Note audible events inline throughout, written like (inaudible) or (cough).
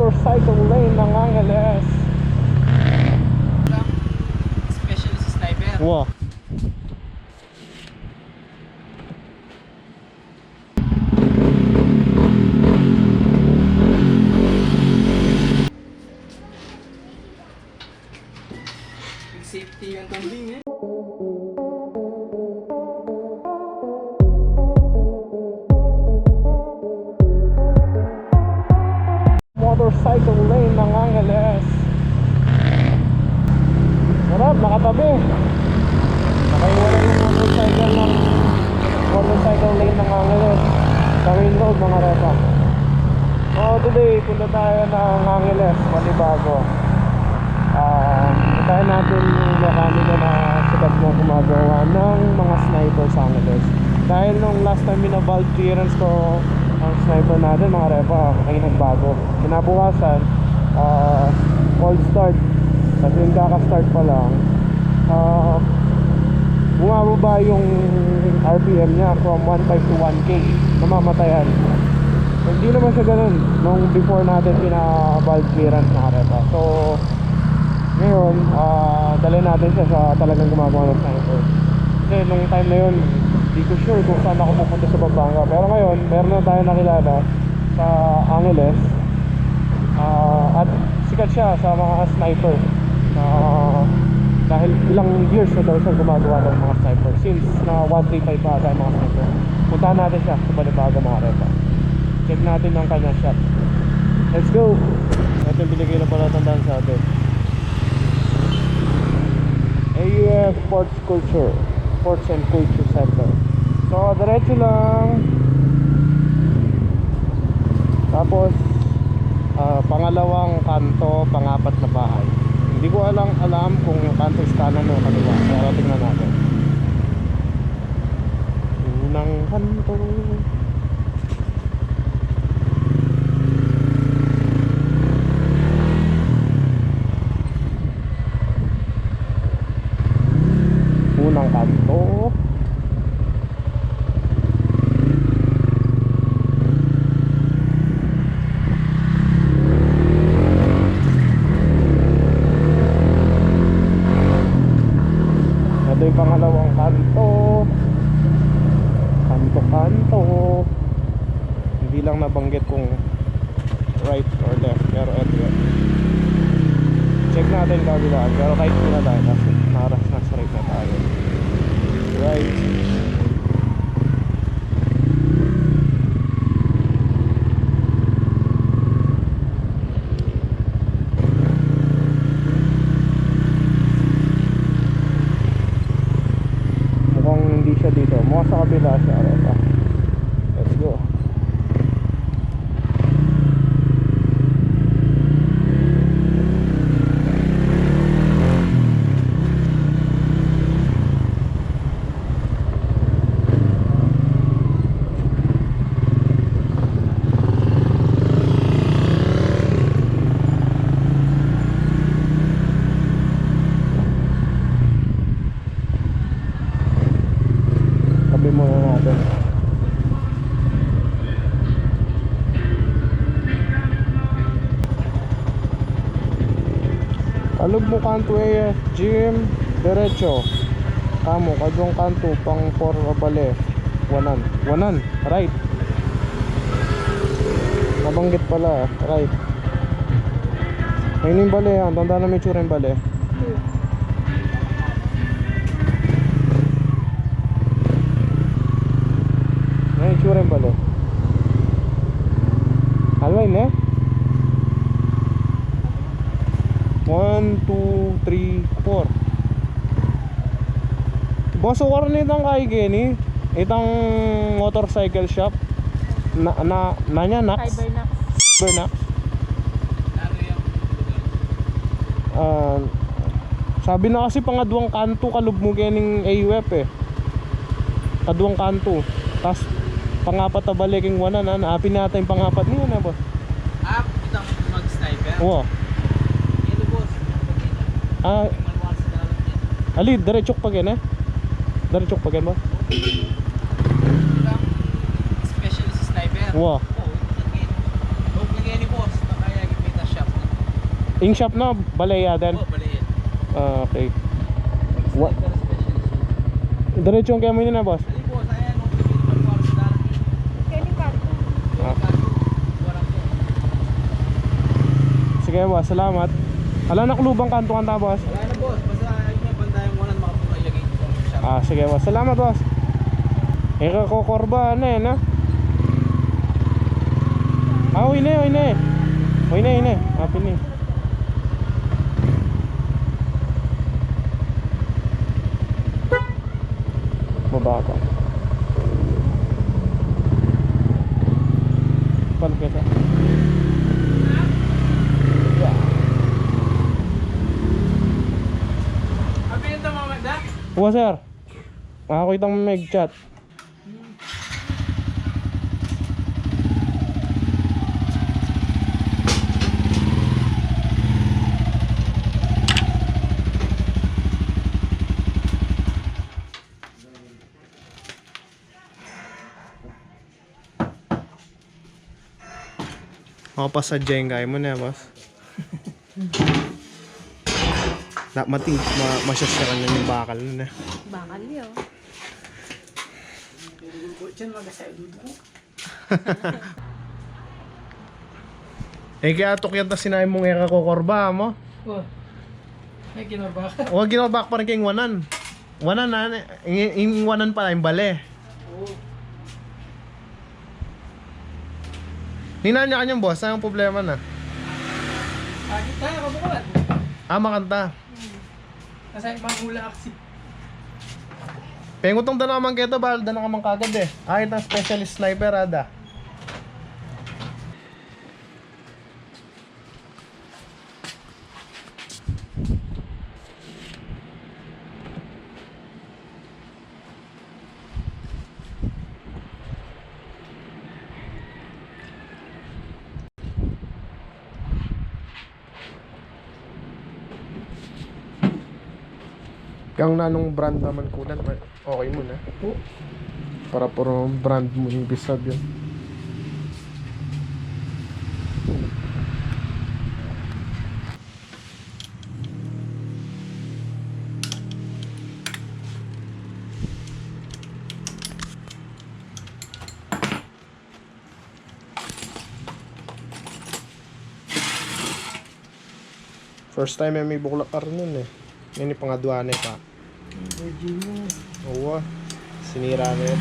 Motorcycle lane ng Angeles. Specialist sniper. Wow. Motorcycle lane ng Angeles. Sarap, nakatabi. Nakaiwala yung motorcycle ng motorcycle lane ng Angeles. Sa main road mga repa. So today, punta tayo ng Angeles, Manibago. Ah, puntahan natin yung mekaniko na sikat mo gumagawa ng mga sniper sa Angeles. Dahil nung last time minabald clearance ko ang sniper natin mga repa, ay nagbago. Kinabukasan, ah, cold start. Kasi yung kaka-start pa lang, ah, bumababa yung RPM niya from 1.5 to 1K namamatayan hindi naman siya ganun nung before natin pina-valve clearance na karepa so ngayon ah dalhin natin siya sa talagang gumagawa ng sniper kasi nung time na yun hindi ko sure kung saan ako pupunta sa Pampanga. Pero ngayon meron na tayo nakilala sa Angeles. Ah, at sikat siya sa mga sniper. Na dahil ilang years na daw siya gumagawa ng mga sniper. Since na 135 pa tayo mga sniper. Puntahan natin siya sa Balibaga mga repa. Check natin ang kanyang shot. Let's go! Ito yung binigay na pala tandaan sa atin AUF Sports Culture. Sports and Culture Center so diretso lang. Tapos ah, pangalawang kanto pangapat na bahay. Hindi ko alam alam kung yung kanto is kanan o kaliwa pero tingnan natin. Unang kanto. Unang kanto. ito yung pangalawang kanto kanto kanto hindi lang nabanggit kung right or left pero ito yun check natin kabilaan pero kahit na tayo kasi naras na straight na tayo right mukhang hindi siya dito mukhang sa kabila siya Arepa let's go tabi muna natin Kalog mo kanto eh, gym, diretso. Kamo, kadong kanto, pang for bale. Wanan, wanan, right. Nabanggit pala, right. Ayun yung bale yan, tanda na may tsura bale. Ayun yung tsura yung bale. Halway ne? 1, 2, 3, 4 Boso war ni itang kay gini Itang motorcycle shop Na, na, nanya Nax? Cybernax. Bernax? Ano yung Ah, sabi na kasi pangadwang kanto kalubmo ganing AUF eh. Kadwang kanto. Tas pangapat na baliking wanan na naapin natin yung pangapat niyo na boss. app? Itang mag-sniper? Oo. Ah, ali diretsok pa gani. Diretsok pa gani ba? Specialist sniper. Wow. Oo, lagyan. Huwag lagyan ni boss. Baka yagin may In shop na, Balaya din. Oh, bali yan. Ah, okay. What? Diretso ang kamo na, boss. Sige, boss. Salamat. Hala na kulubang kanto kanta, boss. Wala na boss, basta ayun nga bandayang walang makapumayagin ko ang shop. Ah, sige, boss. Salamat, boss. Eka ko korba na eh, na. Ah, uwi na, uwi na. Uwi na, uwi na. Happy na. Mababa. Pan kita. Abi ito mga Uwa, sir. Ako itang mag chat. Ako pa sa mo na, boss. (laughs) Na, mati, ma, masyasyaran na yung bakal na. Bakal yun. (laughs) Eh kaya tok yata sinabi mong eka ko korba mo. Oh. Ay, kinaba ka. O ginabak pa rin kayong wanan. Wanan na, yung, yung wanan pala, yung bale. Oo. Hinan niya kanyang boss, ang problema na. Agit tayo, kabukulat. Ah, makanta. Kasi mahula kasi. Pengutong da naman keto, bahal da naman kagad eh. Ah, ito ang specialist sniper ada. Kang nanong brand naman kunan, okay mo na. Para puro brand mo yung bisag yun. First time may may buklak ka rin nun eh. Yan yung pangadwane pa. Oo. Sinira na yun.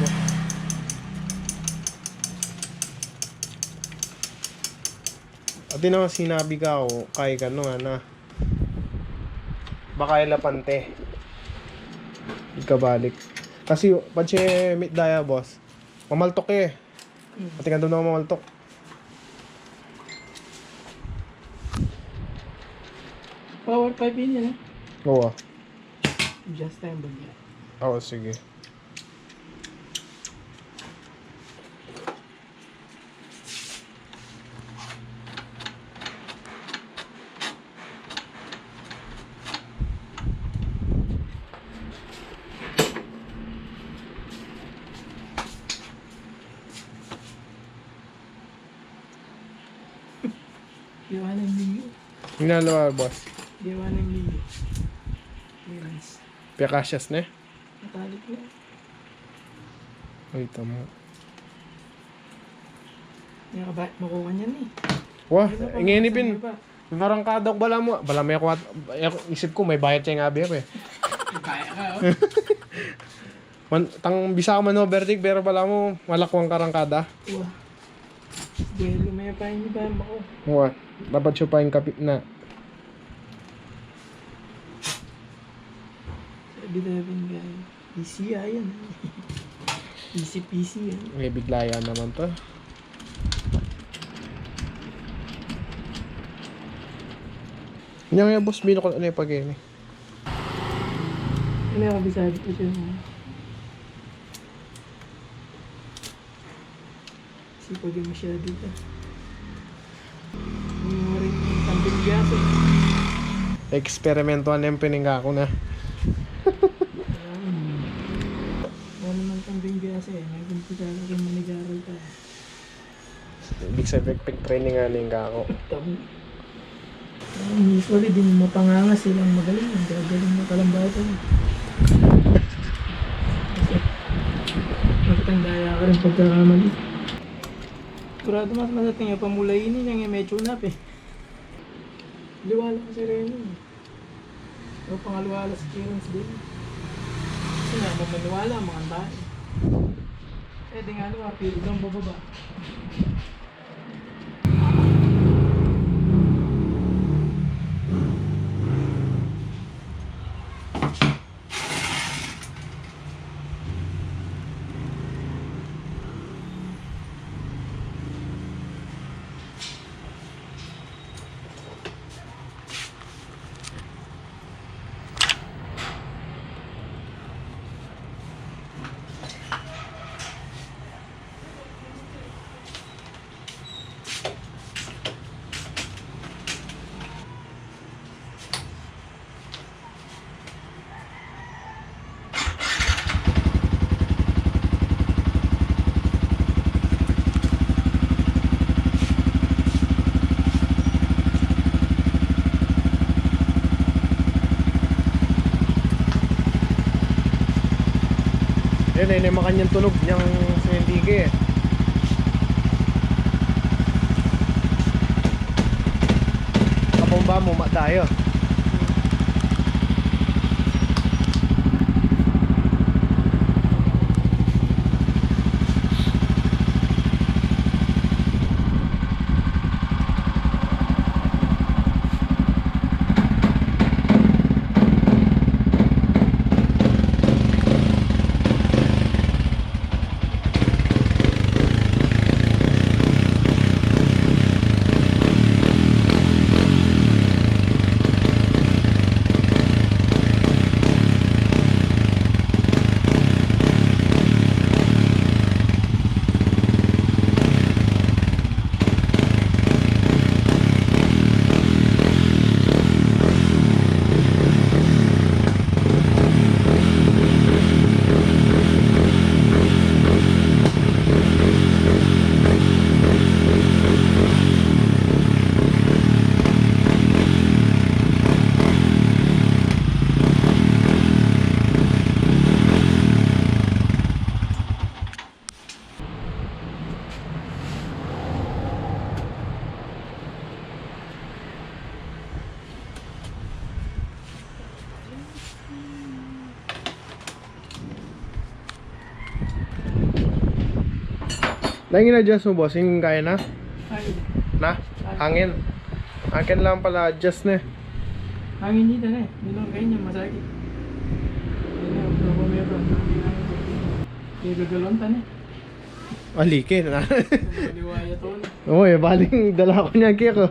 At din naman sinabi ka o kay ka no na baka ilapante. Ikabalik. Kasi siya meet daya boss, mamaltok eh. At nga doon mamaltok. Power 5 yun yun eh. Oo. Just time ba niya? Oo, sige. Gawa ng liyo. Hinalawa boss. Gawa ng liyo. Clearance. Piyakasyas na eh. Matalik na. Ay, tama. Yung kabat makuha niyan eh. Wah, Ano pa, ingini saan pin. ba? Parang kadok bala mo. Bala may ako. Isip ko may bayad siya nga biya eh. Kaya ka oh. (laughs) Man, tang bisa ka man overtake pero bala mo malakwang karangkada. Wah. Dahil may pa hindi ba ako. Wah, dapat siya pa yung kapit na. Sabi na rin guy. Easy ah yan. Easy peasy yan. May biglaya naman to. Yan nga boss, bino ko ano yung pag ini. Ano yung kabisabi ko siya mo? Sipag yung masyado dito. Yung rin yung kambing gas eh. Eksperimento ano yung pininga ko na. Ano naman kambing gas eh. Nagkumpisa ka kay manigaro ka. Sabihin, pig training nga ning ako. Usually, di mo mapanganga silang magaling. Ang gagaling na kalambatan. Kasi, magtandaya ka rin pagkakamali. Kurado mas madating yung pamulainin yung medyo nap eh. Liwala kasi rin yun. O pangaliwala sa clearance din. Kasi nga, mamaniwala ang mga tayo. Eh, di nga naman, pilit ang bababa. Yan ay naman kanyang tunog niyang simentige eh. Kapong ba mo ma tayo? Nangin adjust mo boss, yung kaya na? Ay, Na? Hangin. Akin lang pala adjust na eh. hangin dito na eh. Nilong kayo niya, masakit. Na, probo meron. Kaya gagalontan eh. Alikin na. Maliwaya to na. Oo eh, baling dala ko niya kaya ko.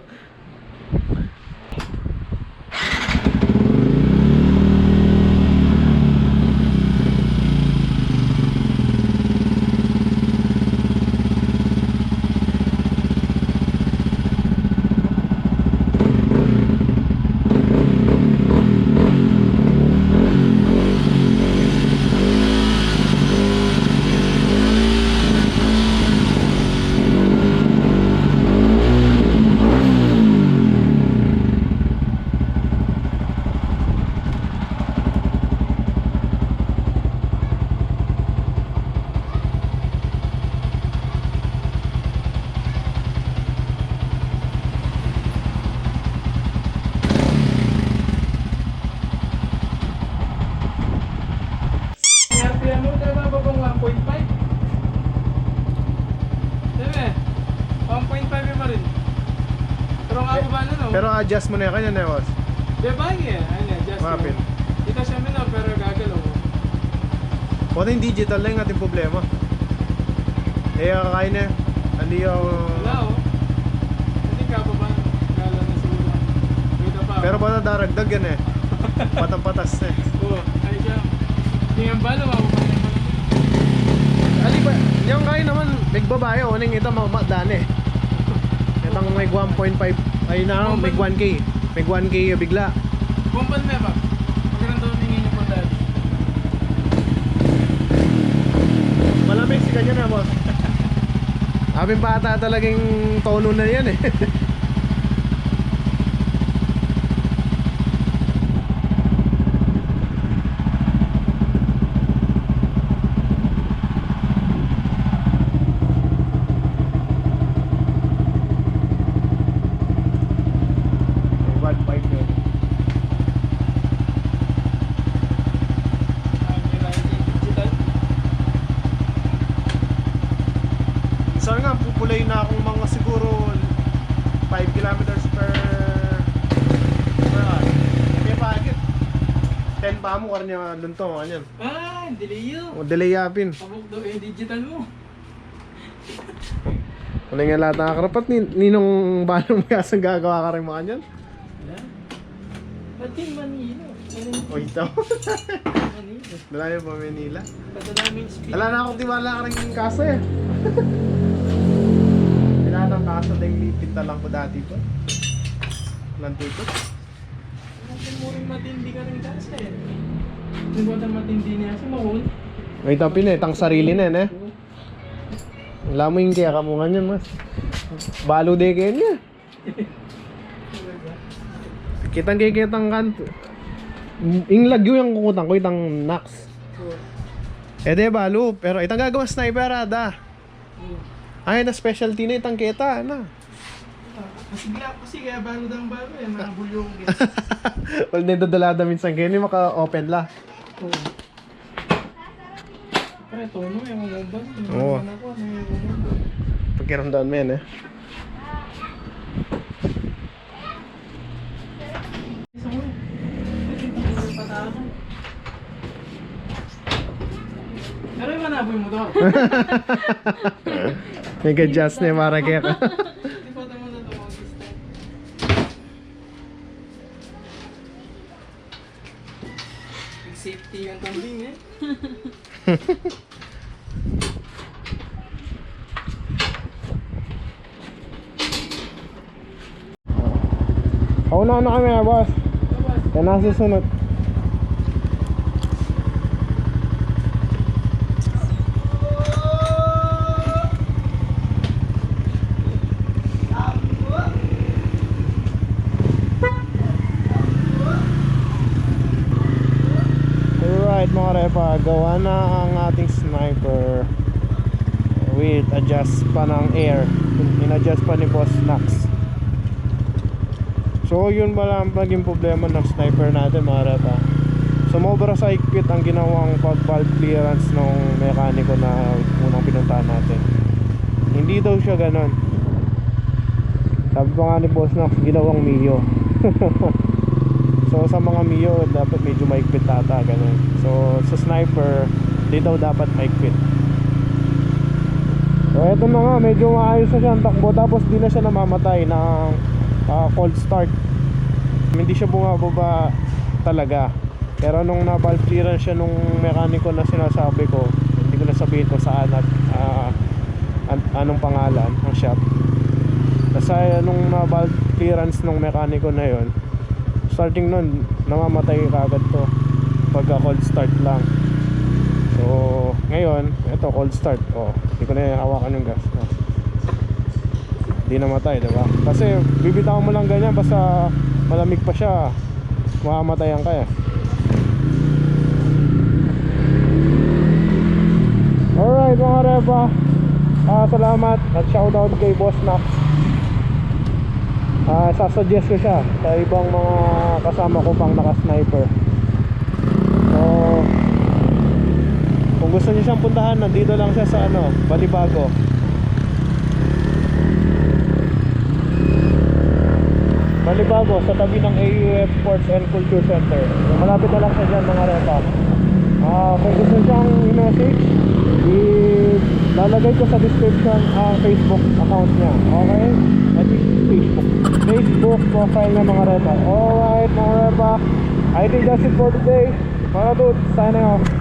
RPM mo, tayo ba bang 1.5? Deme, 1.5 yung pa rin. Pero nga ba na no? Pero adjust mo na yan kanya na boss. Di ba nga? Ano, just Mapin. Ito siya minor pero gagalaw. Kung yung digital lang yung ating problema. Eh, kakain na. Hindi ako... Wala oh. Hindi ka pa ba? Gala na sa ulan. Kita pa. Pero pa nadaragdag yan eh. (laughs) Patang-patas eh. Oo, ay siya. Tingnan ba, lumababa na pala. Ali ba? Yung kaya naman, big babae, uning ito mamadaan eh. May 1.5, ay na, may 1K. May 1K yung bigla. Bumban mo ba? Magandang daw hingin niyo po dahil. Malamig si kanya na, boss. (laughs) Aming bata talagang tono na yan eh. (laughs) Nakasulay na akong mga siguro 5 kilometers per per hour. Kaya pagit. 10 pa mo karnya lunto kanyan. Ah, delay yun. O delay yapin. Pabok daw eh, digital mo. (laughs) Ano nga lahat nakakarapat ni ninong balong kasang gagawa ka rin mga kanyan? Wala. Ba't yung Manila? Ano O ito. yung Manila? Malayo pa Manila. Wala na akong tiwala ka rin yung kaso eh. (laughs) Pinatang kaso dahil lipinta lang ko dati pa. Lantikot. Natin mo rin matindi ka rin kasi eh. Hindi ba na matindi niya sa mahon? May tapin eh, tang sarili na eh. Wala mo yung kaya kamungan yun mas. Balo de kayo niya. Kitang kaya kitang kanto. Ing lagyo yung kukutang ko itang nax. Eh de balo, pero itang gagawa sniper ada. Ay na specialty na itang kita na. Kasi bigla kasi kaya balo daw ang balo eh, mga bulyong. (laughs) Wala na dadalada minsan kayo, hindi maka-open la. Oo. Pre, tono yung mga ba? Oo. Ano ano yung mga Pakiramdam mo yan eh. Eh. Ito yung. Pero yung manaboy mo to. (laughs) Nag-adjust na yung na. Big safety yung kambing (laughs) eh. Kauna na kami ah, boss. Yan na susunod. Alright mga repa, gawa na ang ating sniper with adjust pa ng air. In-adjust pa ni Boss Nax. So yun pala ang naging problema ng sniper natin mga repa Sumobra sa higpit ang ginawang valve clearance ng mekaniko na unang pinuntahan natin. Hindi daw siya ganon Sabi pa nga ni Boss Nax, ginawang Mio (laughs) So sa mga Mio, dapat medyo maigpit tata ganun. So sa sniper, di daw dapat maigpit. So eto na nga, medyo maayos na siya ang takbo. Tapos di na siya namamatay ng ah, cold start. Hindi siya bumababa talaga. Pero nung na-valve clearance siya nung mekaniko na sinasabi ko Hindi ko na sabihin kung saan at ah, an- anong pangalan ang shop Kasi nung na-valve clearance nung mekaniko na yon starting nun namamatay kagad to pagka cold start lang. So ngayon ito cold start. Oh hindi ko na hawakan yung gas. Oh. hindi namatay diba kasi bibitawan mo lang ganyan basta malamig pa siya. Mamamatayan ka eh. Alright mga repa ah, salamat. At shoutout kay boss Nax Ah, sasuggest ko siya sa ibang mga kasama ko pang naka-sniper. So, kung gusto niyo siyang puntahan, nandito lang siya sa ano, Balibago. Balibago, sa tabi ng AUF Sports and Culture Center. Malapit na lang siya dyan mga repa. Ah, kung gusto siyang i-message, ilalagay ko sa description ang Facebook account niya. Okay? At Facebook. Facebook profile ng mga repa. Alright mga repa. I think that's it for today. Mga dudes, signing off.